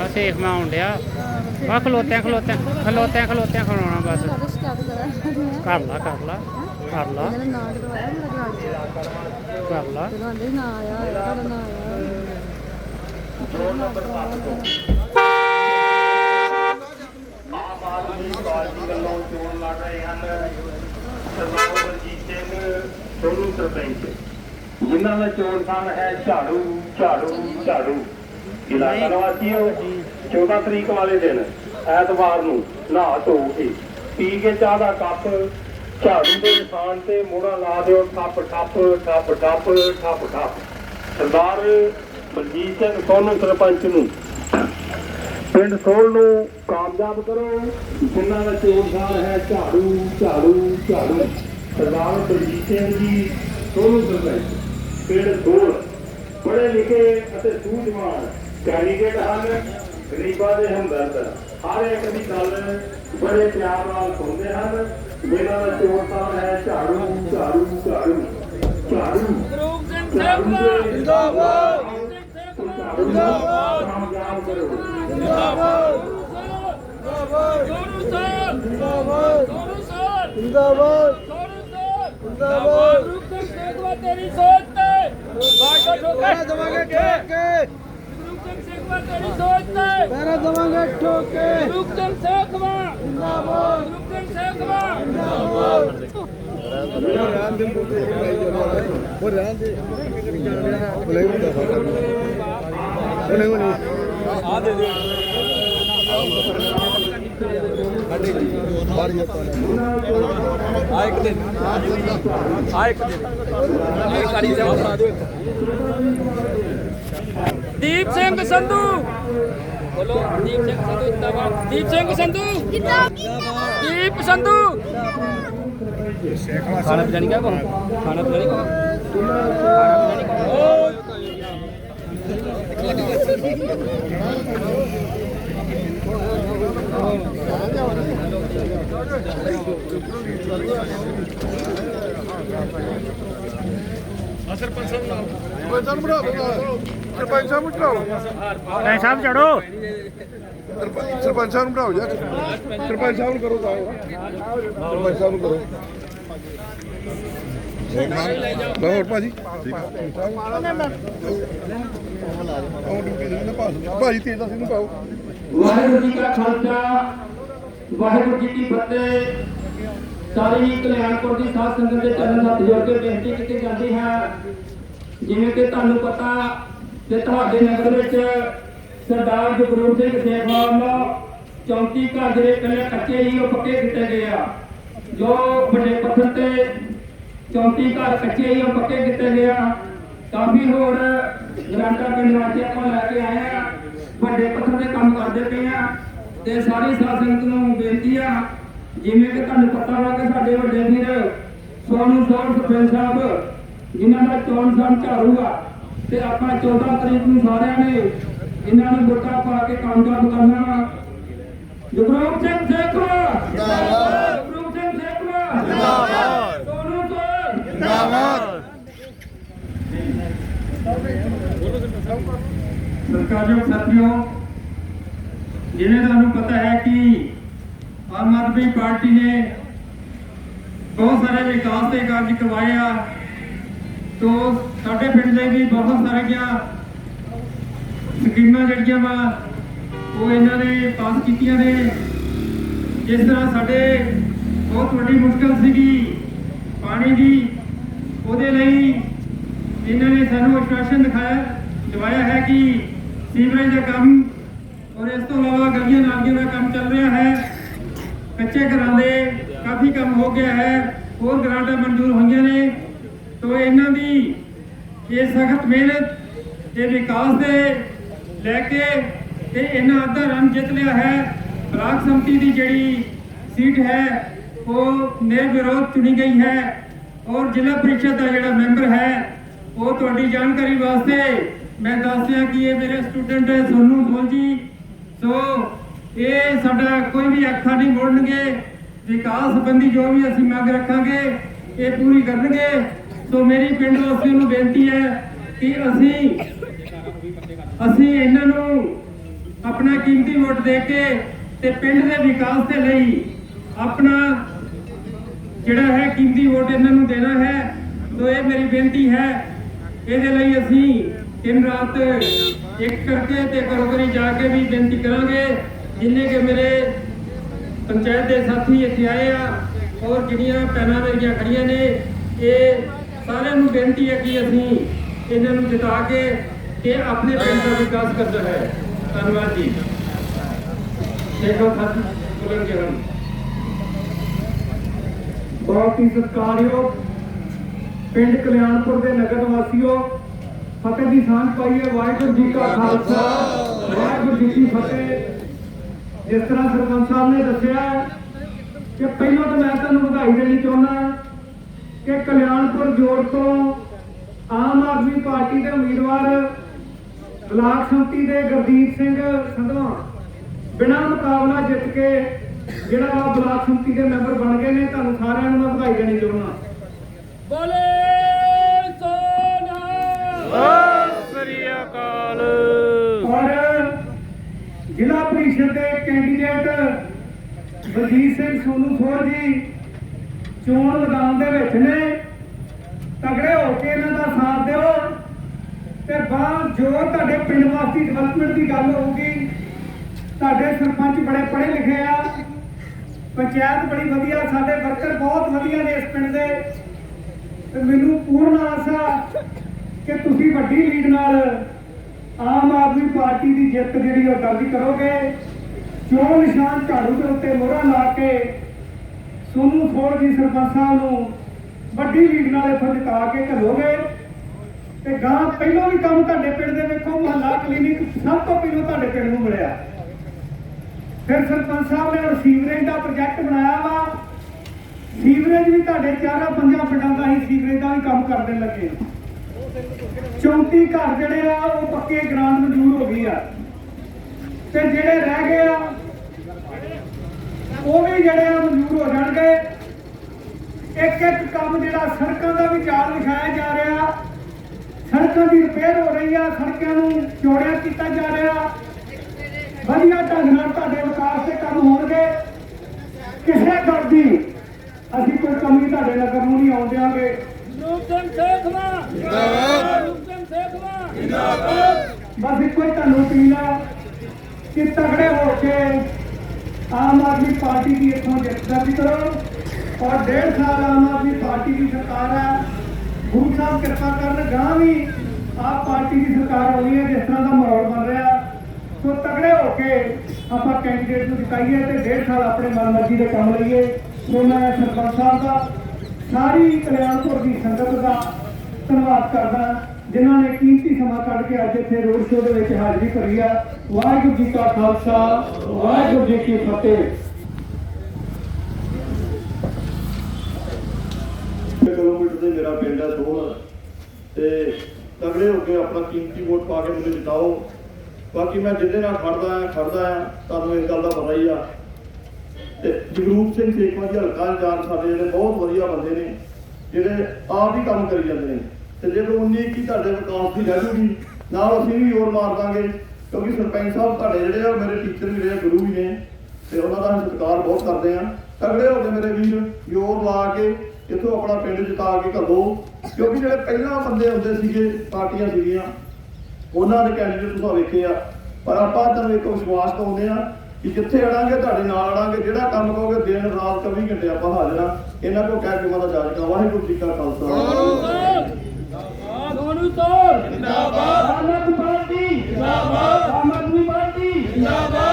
ਆ ਸੇਖ ਮੈਂ ਆਉਣ ਡਿਆ ਖਲੋਤਿਆਂ ਖਲੋਤਿਆਂ ਖਲੋਤਿਆਂ ਖਲੋਤਿਆਂ ਖਲੋਣਾ ਬਸ। ਕਰ ਲਾ ਕਰ ਲਾ ਕਰ ਲਾ। ਕਰ ਲਾ। ਆਮ ਆਦਮੀ ਪਾਰਟੀ ਵੱਲੋਂ ਚੋਣ ਲੜ ਰਹੇ ਹਨ ਸਰਦਾਰ ਬਲਜੀਤ ਸਿੰਘ ਸੋਨੂ ਸਰਪੰਚ ਜਿਨ੍ਹਾਂ ਦਾ ਚੋਣ ਸਥਾਨ ਹੈ ਝਾੜੂ ਝਾੜੂ ਝਾੜੂ। ਇਲਾਕਾ ਨਿਵਾਸੀਓ 14 ਤਰੀਕ ਵਾਲੇ ਦਿਨ ਐਤਵਾਰ ਨੂੰ ਨਹਾ ਧੋ ਕੇ ਪੀ ਕੇ ਚਾਹ ਦਾ ਕੱਪ ਝਾੜੂ ਦੇ ਨਿਸ਼ਾਨ ਤੇ ਮੋੜਾ ਲਾ ਦਿਓ ਠੱਪ ਠੱਪ ਠੱਪ ਠੱਪ ਠੱਪ ਠੱਪ। ਸਰਦਾਰ ਬਲਜੀਤ ਸਿੰਘ ਸੋਨੂ ਸਰਪੰਚ ਨੂੰ ਪਿੰਡ ਸੋਲ ਨੂੰ ਕਾਮਯਾਬ ਕਰੋ ਜਿਨ੍ਹਾਂ ਦਾ ਚੋਣਸਾਰ ਹੈ ਝਾੜੂ ਝਾੜੂ ਝਾੜੂ। ਸਰਦਾਰ ਬਲਜੀਤ ਸਿੰਘ ਜੀ ਸੋਨੂ ਸਰਪੰਚ ਪਿੰਡ ਸੋਲ ਪੜ੍ਹੇ ਲਿਖੇ ਅਤੇ ਸੂਝਵਾਨ। ਕੈਂਡੀਡੇਟ ਹਨ ਗਰੀਬਾਂ ਦੇ ਹਮਦਰਦ ਹਰ ਇੱਕ ਦੀ ਗੱਲ ਬੜੇ ਪਿਆਰ ਨਾਲ ਸੁਣਦੇ ਹਨ ਜਿਨ੍ਹਾਂ ਦਾ ਚੋਣਸਾਰ ਹੈ ਝਾੜੂ ਝਾੜੂ ਝਾੜੂ ਝਾੜੂ ਝਾੜੂ ਦੇ ਜਿੰਦਾਬਾਦ ਜਿੰਦਾਬਾਦ ਕਾਮਯਾਬ ਕਰੋ ਤੇਰੀ ਸੋਚ ਤੇ ਬਾਟਾ ਠੋਕੇ ਦਵਾਂਗੇ ਠੋਕੇ ਰੂਪਚੰਦ ਸਿੰਘ ਤੇਰੀ ਸੋਚ ਤੇ ਪੈਰਾ ਦਵਾਂਗੇ ਠੋਕੇ ਰੂਪਚੰਦ ਸੇਖਵਾ ਜਿੰਦਾਬਾਦ ਰੂਪਚੰਦ ਸੇਖਵਾ ਉਹ ਰਹਿਣ ਦੇ ਉਹ ਲੈ ਹੁੰਦਾ ਫਾਟਾ ਉਹ ਨਹੀਂ ਉਹ ਨਹੀਂ ਆ ਦੇ ਦੇ ਬਾਹਰ ਜਾ ਆ ਇੱਕ ਦਿਨ। ਆ ਇੱਕ ਦਿਨ। ਇਹ ਕਾਲੀ ਦੇ ਆ ਦਿਓ ਦੀਪ ਸਿੰਘ ਸੰਧੂ। ਬੋਲੋ ਦੀਪ ਸਿੰਘ ਸੰਧੂ ਜਿੰਦਾਬਾਦ। ਦੀਪ ਸਿੰਘ ਸੰਧੂ। ਦੀਪ ਸੰਧੂ। ਖਾਣਾ ਨਹੀਂ ਕਿਆ ਕੋ ਖਾਣਾ ਨਹੀਂ ਕੋ ਖਾਣਾ ਪੀਣਾ ਨਹੀਂ ਕੋ ਸਰਪੰਚ ਸਾਹਿਬ ਬਣਾ ਸਰਪੰਚ ਸਾਹਿਬ ਬਣਾ ਐ ਸਾਹਿਬ ਚੜੋ ਸਰਪੰਚ ਸਾਹਿਬ ਨੂੰ ਬਣਾਓ ਯਾਰ ਸਰਪੰਚ ਸਾਹਿਬ ਨੂੰ ਕਰੋ ਤਾਂ ਸਰਪੰਚ ਸਾਹਿਬ ਨੂੰ ਕਰੋ। ਲਓ ਹੋਰ ਭਾਜੀ। ਠੀਕ ਉਹ ਡਿਊਟੀ ਦੇ ਨਾ ਪਾਸ ਭਾਜੀ ਤੇਜ਼ ਦਾ ਸਿੰਘ ਨੂੰ ਪਾਓ। ਵਾਹਿਗੁਰੂ ਜੀ ਕਾ ਖਾਲਸਾ ਵਾਹਿਗੁਰੂ ਜੀ ਕੀ ਫਤਿਹ। ਸਾਰੀ ਕਲਿਆਣਪੁਰ ਦੀ ਸਾਧ ਸੰਗਤ ਦੇ ਚਰਨ ਹੱਥ ਜੋੜ ਕੇ ਬੇਨਤੀ ਕੀਤੀ ਜਾਂਦੀ ਹੈ। ਜਿਵੇਂ ਕਿ ਤੁਹਾਨੂੰ ਪਤਾ ਕਿ ਤੁਹਾਡੇ ਨਗਰ ਵਿੱਚ ਸਰਦਾਰ ਜਗਰੂਪ ਸਿੰਘ ਸੇਖਵਾਲ ਵੱਲੋਂ 34 ਘਰ ਜਿਹੜੇ ਪਹਿਲੇ ਕੱਚੇ ਹੀ ਉਹ ਪੱਕੇ ਕੀਤੇ ਗਏ ਆ। ਜੋ ਵੱਡੇ ਪੱਥਰ ਤੇ 34 ਘਰ ਕੱਚੇ ਹੀ ਉਹ ਪੱਕੇ ਕੀਤੇ ਗਏ ਆ। ਕਾਫੀ ਹੋਰ ਗ੍ਰਾਂਟਾਂ ਪਿੰਡ ਵਾਸਤੇ ਆਪਾਂ ਲੈ ਕੇ ਆਏ ਆ। ਵੱਡੇ ਪੱਥਰ 'ਤੇ ਕੰਮ ਕਰਦੇ ਪਏ ਆ ਤੇ ਸਾਰੀ ਸਾਧ ਨੂੰ ਬੇਨਤੀ ਆ, ਜਿਵੇਂ ਕਿ ਤੁਹਾਨੂੰ ਪਤਾ ਵਾ ਕਿ ਸਾਡੇ ਵੱਡੇ ਵੀਰ ਸੋਨੂ ਸੋਨ ਸਰਪੰਚ ਸਾਹਿਬ, ਜਿਨ੍ਹਾਂ ਦਾ ਚੋਣ ਸਾਮ ਝਾੜੂਗਾ ਤੇ ਆਪਾਂ 14 ਤਰੀਕ ਨੂੰ ਸਾਰਿਆਂ ਨੇ ਇਹਨਾਂ ਨੂੰ ਵੋਟਾਂ ਪਾ ਕੇ ਕਾਮਯਾਬ ਕਰਨਾ ਜਗਰੂਪ ਸਿੰਘ ਸੇਖਵਾ। ਜਿੰਦਾਬਾਦ ਜਗਰੂਪ ਸਿੰਘ ਸੇਖਵਾ। ਜਿੰਦਾਬਾਦ ਸੋਨੂ ਸੋਨ। ਜਿੰਦਾਬਾਦ ਸਰਕਾਰਯੋਗ ਸਾਥੀਓ, ਜਿਵੇਂ ਤੁਹਾਨੂੰ ਪਤਾ ਹੈ ਕਿ ਆਮ ਆਦਮੀ ਪਾਰਟੀ ਨੇ ਬਹੁਤ ਸਾਰੇ ਵਿਕਾਸ ਦੇ ਕਾਰਜ ਕਰਵਾਏ ਆ। ਤੋ ਸਾਡੇ ਪਿੰਡ ਦੇ ਵੀ ਬਹੁਤ ਸਾਰੀਆਂ ਸਕੀਮਾਂ ਜਿਹੜੀਆਂ ਵਾ, ਉਹ ਇਹਨਾਂ ਨੇ ਪਾਸ ਕੀਤੀਆਂ ਨੇ। ਜਿਸ ਤਰ੍ਹਾਂ ਸਾਡੇ ਬਹੁਤ ਵੱਡੀ ਮੁਸ਼ਕਲ ਸੀਗੀ ਪਾਣੀ ਦੀ, ਉਹਦੇ ਲਈ ਇਹਨਾਂ ਨੇ ਸਾਨੂੰ ਅਸ਼ਵਾਸਨ ਦਿਖਾਇਆ, ਦਿਵਾਇਆ ਹੈ ਕਿ ਸੀਵਰੇਜ ਦਾ ਕੰਮ ਔਰ ਇਸ ਤੋਂ ਇਲਾਵਾ ਗਲੀਆਂ ਨਾਲੀਆਂ ਦਾ ਕੰਮ ਚੱਲ ਰਿਹਾ ਹੈ। ਕੱਚੇ ਘਰਾਂ ਦੇ ਕਾਫੀ ਕੰਮ ਹੋ ਗਿਆ ਹੈ, ਹੋਰ ਗ੍ਰਾਂਟਾਂ ਮਨਜ਼ੂਰ ਹੋਈਆਂ ਨੇ। ਸੋ ਇਹਨਾਂ ਦੀ ਇਹ ਸਖਤ ਮਿਹਨਤ ਤੇ ਵਿਕਾਸ ਦੇ ਲੈ ਕੇ ਤੇ ਇਹਨਾਂ ਅੱਧਾ ਰਨ ਜਿੱਤ ਲਿਆ ਹੈ। ਬਲਾਕ ਸੰਮਤੀ ਦੀ ਜਿਹੜੀ ਸੀਟ ਹੈ, ਉਹ ਨਿਰਵਿਰੋਧ ਚੁਣੀ ਗਈ ਹੈ ਔਰ ਜ਼ਿਲ੍ਹਾ ਪ੍ਰੀਸ਼ਦ ਦਾ ਜਿਹੜਾ ਮੈਂਬਰ ਹੈ, ਉਹ ਤੁਹਾਡੀ ਜਾਣਕਾਰੀ ਵਾਸਤੇ ਮੈਂ ਦੱਸ ਦਿਆਂ ਕਿ ਇਹ ਮੇਰੇ ਸਟੂਡੈਂਟ ਹੈ ਸੋਨੂ ਸੋਲ ਜੀ, ਸੋ ਇਹ ਸਾਡਾ ਕੋਈ ਵੀ ਅੱਖਾਂ ਨਹੀਂ ਮੋੜਨਗੇ। ਵਿਕਾਸ ਸੰਬੰਧੀ ਜੋ ਵੀ ਅਸੀਂ ਮੰਗ ਰੱਖਾਂਗੇ, ਇਹ ਪੂਰੀ ਕਰਨਗੇ। ਸੋ ਮੇਰੀ ਪਿੰਡ ਵਾਸੀਆਂ ਨੂੰ ਬੇਨਤੀ ਹੈ ਕਿ ਅਸੀਂ ਅਸੀਂ ਇਹਨਾਂ ਨੂੰ ਆਪਣਾ ਕੀਮਤੀ ਵੋਟ ਦੇ ਕੇ ਤੇ ਪਿੰਡ ਦੇ ਵਿਕਾਸ ਦੇ ਲਈ ਆਪਣਾ ਜਿਹੜਾ ਹੈ ਕੀਮਤੀ ਵੋਟ ਇਹਨਾਂ ਨੂੰ ਦੇਣਾ ਹੈ। ਸੋ ਇਹ ਮੇਰੀ ਬੇਨਤੀ ਹੈ। ਇਹਦੇ ਲਈ ਅਸੀਂ ਦਿਨ ਰਾਤ ਇੱਕ ਕਰਕੇ ਤੇ ਘਰੋਂ ਘਰੀ ਜਾ ਕੇ ਵੀ ਬੇਨਤੀ ਕਰਾਂਗੇ। ਜਿੰਨੇ ਕਿ ਮੇਰੇ ਪੰਚਾਇਤ ਦੇ ਸਾਥੀ ਇੱਥੇ ਆਏ ਆ ਔਰ ਜਿਹੜੀਆਂ ਪੈਨਾਂ ਮੇਰੀਆਂ ਖੜੀਆਂ ਨੇ, ਇਹ ਸਾਰਿਆਂ ਨੂੰ ਬੇਨਤੀ ਹੈ ਕਿ ਅਸੀਂ ਇਹਨਾਂ ਨੂੰ ਜਿਤਾ ਕੇ ਤੇ ਆਪਣੇ ਪਿੰਡ ਦਾ ਵਿਕਾਸ ਕਰਦਾ ਹੈ। ਧੰਨਵਾਦ ਜੀ। ਦੇਖੋ ਸਾਥੀ ਬੋਲਣਗੇ ਹੁਣ ਬਹੁਤ ਹੀ ਸਤਿਕਾਰਯੋਗ ਪਿੰਡ ਕਲਿਆਣਪੁਰ ਦੇ ਨਗਰ ਵਾਸੀਓ, ਫਤਿਹ ਦੀ ਸਾਂਝ ਪਾਈਏ। ਵਾਹਿਗੁਰੂ ਜੀ ਕਾ ਖਾਲਸਾ, ਵਾਹਿਗੁਰੂ ਜੀ ਕੀ ਫਤਿਹ। ਜਿਸ ਤਰ੍ਹਾਂ ਸਰਪੰਚ ਸਾਹਿਬ ਨੇ ਦੱਸਿਆ ਕਿ ਪਹਿਲਾਂ ਤਾਂ ਮੈਂ ਤੁਹਾਨੂੰ ਵਧਾਈ ਦੇਣੀ ਚਾਹੁੰਦਾ ਕਿ ਕਲਿਆਣਪੁਰ ਜੋੜ ਤੋਂ ਆਮ ਆਦਮੀ ਪਾਰਟੀ ਦੇ ਉਮੀਦਵਾਰ ਬਲਾਕ ਸੰਮਤੀ ਦੇ ਗੁਰਦੀਪ ਸਿੰਘ ਸੰਧਵਾ ਬਿਨਾਂ ਮੁਕਾਬਲਾ ਜਿੱਤ ਕੇ ਜਿਹੜਾ ਵਾ ਬਲਾਕ ਸੰਮਤੀ ਦੇ ਮੈਂਬਰ ਬਣ ਗਏ ਨੇ ਤੁਹਾਨੂੰ ਸਾਰਿਆਂ ਨੂੰ ਮੈਂ ਵਧਾਈ ਦੇਣੀ ਚਾਹੁੰਦਾ। ਬੋਲੇ ਸੋਨਾ। ਸਤਿ ਸ੍ਰੀ ਅਕਾਲ। ਔਰ ਜ਼ਿਲ੍ਹਾ ਪ੍ਰੀਸ਼ਦ ਦੇ ਕੈਂਡੀਡੇਟ ਵਜੀਤ ਸਿੰਘ ਸੋਨੂ ਸੋਰ ਜੀ ਚੋਣ ਲਗਾਉਣ ਦੇ ਵਿੱਚ ਨੇ। ਤਗੜੇ ਹੋ ਕੇ ਇਹਨਾਂ ਦਾ ਸਾਥ ਦਿਓ। ਤੇ ਬਾਅਦ ਜੋ ਤੁਹਾਡੇ ਪਿੰਡ ਵਾਸੀ ਡਿਵੈਲਪਮੈਂਟ ਦੀ ਗੱਲ ਹੋਊਗੀ, ਤੁਹਾਡੇ ਸਰਪੰਚ ਬੜੇ ਪੜ੍ਹੇ ਲਿਖੇ ਆ। ਪੰਚਾਇਤ ਬੜੀ ਵਧੀਆ, ਸਾਡੇ ਵਰਕਰ ਬਹੁਤ ਵਧੀਆ ਨੇ ਇਸ ਪਿੰਡ ਦੇ। ਤੇ ਮੈਨੂੰ ਪੂਰਨ ਆਸਾ ਕਿ ਤੁਸੀਂ ਵੱਡੀ ਲੀਡ ਨਾਲ ਆਮ ਆਦਮੀ ਪਾਰਟੀ ਦੀ ਜਿੱਤ ਜਿਹੜੀ ਉਹ ਦਰਜ ਕਰੋਗੇ। ਚੋਣ ਨਿਸ਼ਾਨ ਝਾੜੂ ਦੇ ਉੱਤੇ ਮੋਹਰਾ ਲਾ ਕੇ ਸੋਨੂ ਫੋੜ ਸਰਪੰਚ ਸਾਹਿਬ ਨੂੰ ਵੱਡੀ ਲੀਡ ਨਾਲ ਇੱਥੋਂ ਜਿਤਾ ਕੇ ਘੱਲੋਗੇ ਤੇ ਗਾਂ ਪਹਿਲਾਂ ਵੀ ਕੰਮ ਤੁਹਾਡੇ ਪਿੰਡ ਦੇ ਵੇਖੋ, ਮੁਹੱਲਾ ਕਲੀਨਿਕ ਸਭ ਤੋਂ ਪਹਿਲਾਂ ਤੁਹਾਡੇ ਪਿੰਡ ਨੂੰ ਮਿਲਿਆ। ਫਿਰ ਸਰਪੰਚ ਸਾਹਿਬ ਨੇ ਸੀਵਰੇਜ ਦਾ ਪ੍ਰੋਜੈਕਟ ਬਣਾਇਆ ਵਾ। ਸੀਵਰੇਜ ਵੀ ਤੁਹਾਡੇ ਚਾਰਾਂ ਪੰਜਾਂ ਪਿੰਡਾਂ ਦਾ ਹੀ ਸੀਵਰੇਜ ਦਾ ਵੀ ਕੰਮ ਕਰਨ ਲੱਗੇ। 34 ਘਰ ਜਿਹੜੇ ਆ, ਉਹ ਪੱਕੇ ਗ੍ਰਾਂਟ ਮਨਜ਼ੂਰ ਹੋ ਗਈ ਆ। ਤੇ ਜਿਹੜੇ ਰਹਿ ਗਏ ਆ ਉਹ ਵੀ ਜਿਹੜੇ ਆ ਮਨਜ਼ੂਰ ਹੋ ਜਾਣਗੇ ਇੱਕ ਇੱਕ ਕੰਮ ਜਿਹੜਾ ਸੜਕਾਂ ਦਾ ਵੀ ਚਾਰ ਵਿਛਾਇਆ ਜਾ ਰਿਹਾ। ਸੜਕਾਂ ਦੀ ਰਿਪੇਅਰ ਹੋ ਰਹੀ ਆ ਸੜਕਾਂ ਨੂੰ ਚੌੜਿਆ ਕੀਤਾ ਜਾ ਰਿਹਾ। ਵਧੀਆ ਢੰਗ ਨਾਲ ਤੁਹਾਡੇ ਵਿਕਾਸ ਦੇ ਕੰਮ ਹੋਣਗੇ। ਕਿਸੇ ਗੱਲ ਦੀ ਅਸੀਂ ਕੋਈ ਕਮੀ ਤੁਹਾਡੇ ਨਗਰ ਨੂੰ ਨਹੀਂ ਆਉਣ ਸੇਖਵਾ! ਜਿੰਦਾਬਾਦ। ਸੇਖਵਾ! ਜਿੰਦਾਬਾਦ। ਬਸ ਇੱਕੋ ਹੀ ਤੁਹਾਨੂੰ ਅਪੀਲ ਆ ਕਿ ਤਗੜੇ ਹੋ ਕੇ ਆਮ ਆਦਮੀ ਪਾਰਟੀ ਦੀ ਇੱਥੋਂ ਜਿੱਤ ਦਰਜ ਕਰੋ। ਔਰ ਡੇਢ ਸਾਲ ਆਮ ਆਦਮੀ ਪਾਰਟੀ ਦੀ ਸਰਕਾਰ ਹੈ। ਗੁਰੂ ਸਾਹਿਬ ਕਿਰਪਾ ਕਰਨ ਗਾਂ ਵੀ ਆਪ ਪਾਰਟੀ ਦੀ ਸਰਕਾਰ ਹੋਣੀ ਹੈ, ਜਿਸ ਤਰ੍ਹਾਂ ਦਾ ਮਾਹੌਲ ਬਣ ਰਿਹਾ ਸੋ ਤਗੜੇ ਹੋ ਕੇ ਆਪਾਂ ਕੈਂਡੀਡੇਟ ਨੂੰ ਜਿਤਾਈਏ ਤੇ ਡੇਢ ਸਾਲ ਆਪਣੇ ਮਨਮਰਜ਼ੀ ਦੇ ਕੰਮ ਲਈਏ। ਸੋ ਮੈਂ ਸਰਪੰਚ ਸਾਹਿਬ ਦਾ, ਸਾਰੀ ਕਲਿਆਣਪੁਰ ਦੀ ਸੰਗਤ ਦਾ ਧੰਨਵਾਦ ਕਰਦਾ ਜਿਨ੍ਹਾਂ ਨੇ ਕੀਮਤੀ ਸਮਾਂ ਕੱਢ ਕੇ ਅੱਜ ਇੱਥੇ ਰੋਡ ਸ਼ੋਅ ਦੇ ਵਿੱਚ ਹਾਜ਼ਰੀ ਭਰੀ ਆ ਵਾਹਿਗੁਰੂ ਜੀ ਕਾ ਖਾਲਸਾ, ਵਾਹਿਗੁਰੂ ਜੀ ਕੀ ਫਤਿਹ। ਤੇ ਮੇਰਾ ਪਿੰਡ ਹੈ ਸੋਹਣ ਤੇ ਤਗੜੇ ਹੋ ਕੇ ਆਪਣਾ ਕੀਮਤੀ ਵੋਟ ਪਾ ਕੇ ਮੈਨੂੰ ਜਿਤਾਓ। ਬਾਕੀ ਮੈਂ ਜਿਹਦੇ ਨਾਲ ਖੜਦਾ ਆ ਖੜਦਾ ਆ ਤੁਹਾਨੂੰ ਇਸ ਗੱਲ ਦਾ ਪਤਾ ਹੀ ਆ। ਤੇ ਜਗਰੂਪ ਸਿੰਘ ਸੇਖਵਾ ਜੀ ਹਲਕਾ ਇੰਚਾਰਜ ਸਾਡੇ ਜਿਹੜੇ ਬਹੁਤ ਵਧੀਆ ਬੰਦੇ ਨੇ, ਜਿਹੜੇ ਆਪ ਹੀ ਕੰਮ ਕਰੀ ਜਾਂਦੇ ਨੇ। ਤੇ ਜੇ ਉਨੀ ਕੀ ਤੁਹਾਡੇ ਵਿਕਾਸ ਦੀ ਰਹਿ ਨਾਲ ਅਸੀਂ ਵੀ ਹੋਰ ਮਾਰ ਦਾਂਗੇ, ਕਿਉਂਕਿ ਸਰਪੰਚ ਸਾਹਿਬ ਤੁਹਾਡੇ ਜਿਹੜੇ ਆ, ਮੇਰੇ ਟੀਚਰ ਵੀ ਰਹੇ ਗੁਰੂ ਵੀ ਨੇ, ਤੇ ਉਹਨਾਂ ਦਾ ਅਸੀਂ ਸਤਿਕਾਰ ਬਹੁਤ ਕਰਦੇ ਆ ਤਗੜੇ ਹੋ ਕੇ ਮੇਰੇ ਵੀਰ, ਜ਼ੋਰ ਲਾ ਕੇ ਇਥੋਂ ਆਪਣਾ ਪਿੰਡ ਜਿਤਾ ਕੇ ਘੱਲੋ। ਕਿਉਂਕਿ ਜਿਹੜੇ ਪਹਿਲਾਂ ਬੰਦੇ ਹੁੰਦੇ ਸੀਗੇ ਪਾਰਟੀਆਂ ਸੀਗੀਆਂ ਉਹਨਾਂ ਦੇ ਕੈਂਡੀਡੇਟ ਤੁਸੀਂ ਵੇਖੇ ਆ। ਪਰ ਆਪਾਂ ਤੁਹਾਨੂੰ ਇੱਕ ਵਿਸ਼ਵਾਸ ਦਿਵਾਉਂਦੇ ਆ ਕਿ ਜਿੱਥੇ ਅੜਾਂਗੇ ਤੁਹਾਡੇ ਨਾਲ ਅੜਾਂਗੇ। ਜਿਹੜਾ ਕੰਮ ਕਹੋਗੇ ਦਿਨ ਰਾਤ 24 ਘੰਟੇ ਆਪਾਂ ਹਾਜ਼ਰ ਆ। ਇਹਨਾਂ ਕੋ ਕਹਿ ਕੇ ਮਾਤਾ ਜਾਜ ਵਾਹਿਗੁਰੂ ਜੀ ਕਾ ਖਾਲਸਾ। ਜਿੰਦਾਬਾਦ। ਜਿੰਦਾਬਾਦ। ਆਮ ਪਾਰਟੀ। ਜਿੰਦਾਬਾਦ। ਆਮ ਪਾਰਟੀ। ਜਿੰਦਾਬਾਦ।